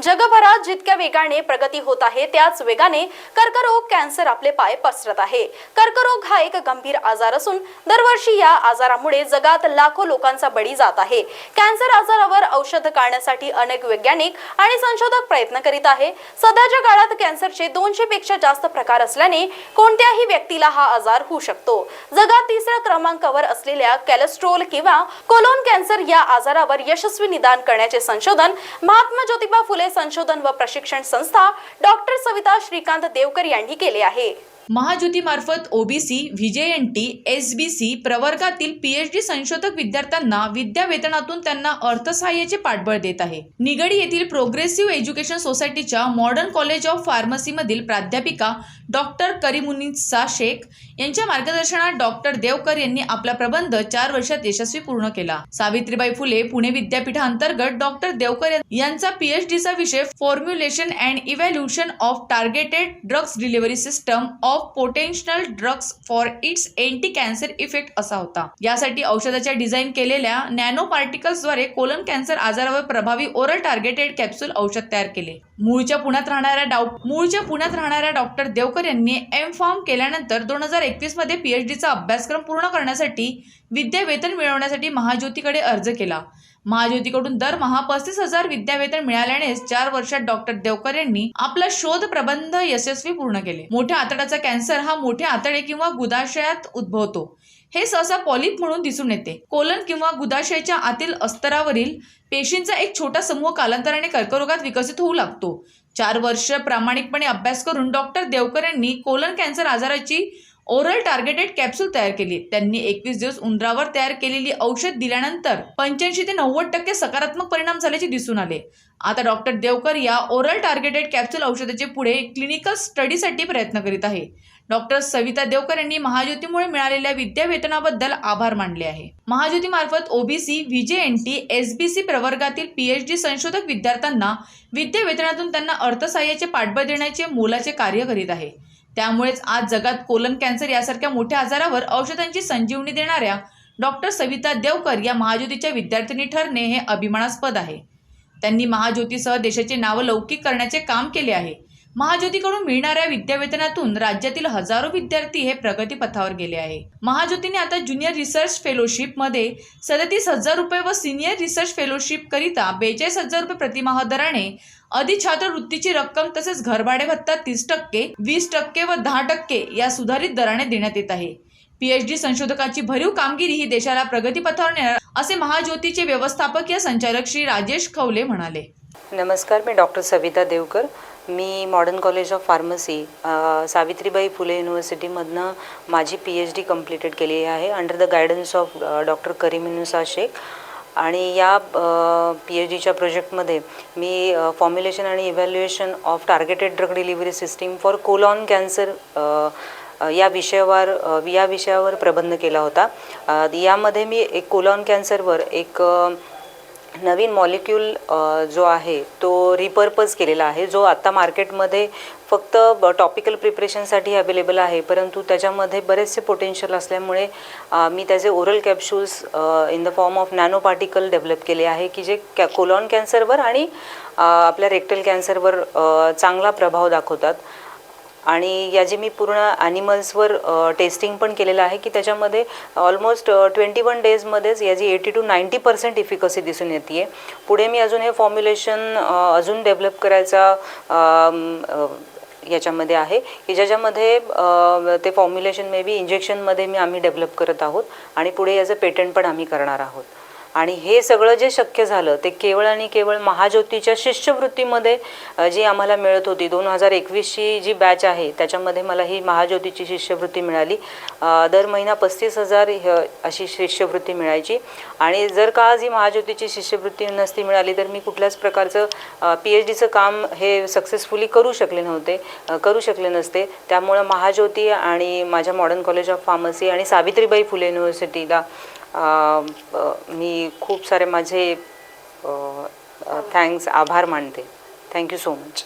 जगभरात जितक्या वेगाने प्रगती होत आहे त्याच वेगाने कर्करोग कॅन्सर आपले पाय पसरत आहे. कर्करोग हा एक गंभीर आजार असून दरवर्षी या आजारामुळे जगात लाखो लोकांचा बळी जात आहे. कॅन्सर आजारावर औषध काढण्यासाठी अनेक वैज्ञानिक आणि संशोधक प्रयत्न करीत आहे. सध्याच्या काळात कॅन्सरचे दोनशे पेक्षा जास्त प्रकार असल्याने कोणत्याही व्यक्तीला हा आजार होऊ शकतो. जगात तिसऱ्या क्रमांकावर असलेल्या कॅलेस्ट्रोल किंवा कोलोन कॅन्सर या आजारावर यशस्वी निदान करण्याचे संशोधन महात्मा ज्योतिबा फुले संशोधन व प्रशिक्षण संस्था डॉक्टर सविता श्रीकांत देवकर यांनी केले आहे. महाज्योतीमार्फत ओबीसी व्हीजेएनटी सी प्रवर्गातील पीएचडी संशोधक विद्यार्थ्यांना विद्यावेतनातून त्यांना अर्थसहाय्याचे पाठबळ देत आहे. निगडी येथील प्रोग्रेसिव्ह एज्युकेशन सोसायटीच्या मॉडर्न कॉलेज ऑफ फार्मसीमधील प्राध्यापिका डॉक्टर करीमुनिसा शेख यांच्या मार्गदर्शनात डॉक्टर देवकर यांनी आपला प्रबंध चार वर्षात यशस्वी पूर्ण केला. सावित्रीबाई फुले पुणे विद्यापीठांतर्गत डॉक्टर देवकर यांचा पीएचडीचा विषय formulation and evaluation of targeted drugs delivery system of potential drugs for its anti cancer effect असा होता. यासाठी औषधाच्या डिझाईन केलेल्या नॅनो पार्टिकल्सद्वारे कोलन कॅन्सर आजारावर प्रभावी ओरल टार्गेटेड कॅप्सूल औषध तयार केले. मूळच्या पुण्यात राहणाऱ्या डॉ मूळच्या पुण्यात राहणाऱ्या डॉक्टर देवकर यांनी एम फॉर्म केल्यानंतर दोन हजार एकवीसमध्ये डीचा अभ्यासक्रम पूर्ण करण्यासाठी विद्यावेतन मिळवण्यासाठी महाज्योतीकडे अर्ज केला. महाज्योतीकडून दरमहा पस्तीस हजार विद्यावेतन मिळाल्यानेच चार वर्षात डॉक्टर देवकर यांनी आपला शोध प्रबंध यशस्वी पूर्ण केले. मोठ्या आतड्याचा कॅन्सर हा मोठ्या आतडे किंवा गुदाशयात उद्भवतो. हे सहसा पॉलिप म्हणून दिसून येते. कोलन किंवा गुदाशयाच्या आतील अस्तरावरील पेशींचा एक छोटा समूह कालांतराने कर्करोगात विकसित होऊ लागतो. चार वर्ष प्रामाणिकपणे अभ्यास करून डॉक्टर देवकर यांनी कोलन कॅन्सर आजाराची ओरल टार्गेटेड कॅप्सूल तयार केली. त्यांनी एकवीस दिवस उंदरावर तयार केलेली औषध दिल्यानंतर पंच्याऐंशी ते नव्वद टक्के सकारात्मक परिणाम झाल्याचे दिसून आले. आता डॉक्टर देवकर या ओरल टार्गेटेड कॅप्सूल औषधाचे पुढे क्लिनिकल स्टडीसाठी प्रयत्न करीत आहे. डॉक्टर सविता देवकर यांनी महाज्योतीमुळे मिळालेल्या विद्यावेतनाबद्दल आभार मानले आहे. महाज्योतीमार्फत ओबीसी व्हीजेएनटी एसबीसी प्रवर्गातील पीएचडी संशोधक विद्यार्थ्यांना विद्यावेतनातून त्यांना अर्थसहाय्याचे पाठबळ देण्याचे मोलाचे कार्य करीत आहे. त्यामुळेच आज जगात कोलन कॅन्सर यासारख्या मोठ्या आजारावर औषधांची संजीवनी देणाऱ्या डॉक्टर सविता देवकर या महाज्योतीच्या विद्यार्थिनी ठरणे हे अभिमानास्पद आहे. त्यांनी महाज्योतीसह देशाचे नावलौकिक करण्याचे काम केले आहे. महाज्योतीकडून मिळणाऱ्या विद्यावेतनातून राज्यातील हजारो विद्यार्थी हे प्रगतीपथावर गेले आहे. महाज्योतीने आता ज्युनियर रिसर्च फेलोशिपमध्ये सदतीस हजार रुपये व सिनियर रिसर्च फेलोशिप करिता बेचाळीस हजार रुपये प्रतिमाह दराने अधिछात्रवृत्तीची रक्कम तसेच घरभाडे भत्ता तीस टक्के वीस टक्के व दहा टक्के या सुधारित दराने देण्यात येत आहे. पीएचडी संशोधकाची भरीव कामगिरी ही देशाला प्रगतीपथावर नेणार असे महाज्योतीचे व्यवस्थापकीय संचालक श्री राजेश खवले म्हणाले. नमस्कार मी doctor Savita Devkar. Me modern college of pharmacy Savitribai Phule युनिव्हर्सिटीमधनं माझी पी एच डी कम्प्लिटेड केली आहे under the guidance of doctor Karimunnisa Shaikh. आणि या पी एच डीच्या प्रोजेक्टमध्ये मी फॉर्म्युलेशन आणि evaluation of targeted drug delivery system for colon cancer या विषयावर या विषयावर प्रबंध केला होता. यामध्ये मी एक कोलॉन कॅन्सरवर एक नवीन मॉलिक्यूल जो आहे तो रिपर्पज केलेला आहे. जो आत्ता मार्केटमध्ये फक्त टॉपिकल प्रिपरेशनसाठी अवेलेबल आहे. परंतु त्याच्यामध्ये बरेचसे पोटेन्शियल असल्यामुळे मी त्याचे oral capsules in the form of nano particle develop केले आहे की जे कॅ कोलॉन कॅन्सरवर आणि आपल्या रेक्टल कॅन्सरवर चांगला प्रभाव दाखवतात. आणि याची मी पूर्ण ॲनिमल्सवर टेस्टिंग पण केलेलं आहे की त्याच्यामध्ये ऑलमोस्ट ट्वेंटी वन डेजमध्येच याची eighty to ninety percent efficacy दिसून येते आहे पुढे मी अजून हे फॉर्म्युलेशन अजून डेव्हलप करायचा याच्यामध्ये आहे की ज्याच्यामध्ये ते फॉर्म्युलेशन मे बी इंजेक्शनमध्ये मी आम्ही डेव्हलप करत आहोत आणि पुढे याचं पेटंट पण आम्ही करणार आहोत. आणि हे सगळं जे शक्य झालं ते केवळ आणि केवळ महाज्योतीच्या शिष्यवृत्तीमध्ये जी आम्हाला मिळत होती. दोन हजार एकवीसची जी बॅच आहे त्याच्यामध्ये मला ही महाज्योतीची शिष्यवृत्ती मिळाली. दर महिना पस्तीस हजार अशी शिष्यवृत्ती मिळायची. आणि जर का आज ही महाज्योतीची शिष्यवृत्ती नसती मिळाली तर मी कुठल्याच प्रकारचं पी एच डीचं काम हे सक्सेसफुली करू शकले नव्हते करू शकले नसते. त्यामुळं महाज्योती आणि माझ्या मॉडर्न कॉलेज ऑफ फार्मसी आणि सावित्रीबाई फुले युनिव्हर्सिटीला मी खूप सारे माझे थँक्स आभार मानते. Thank you so much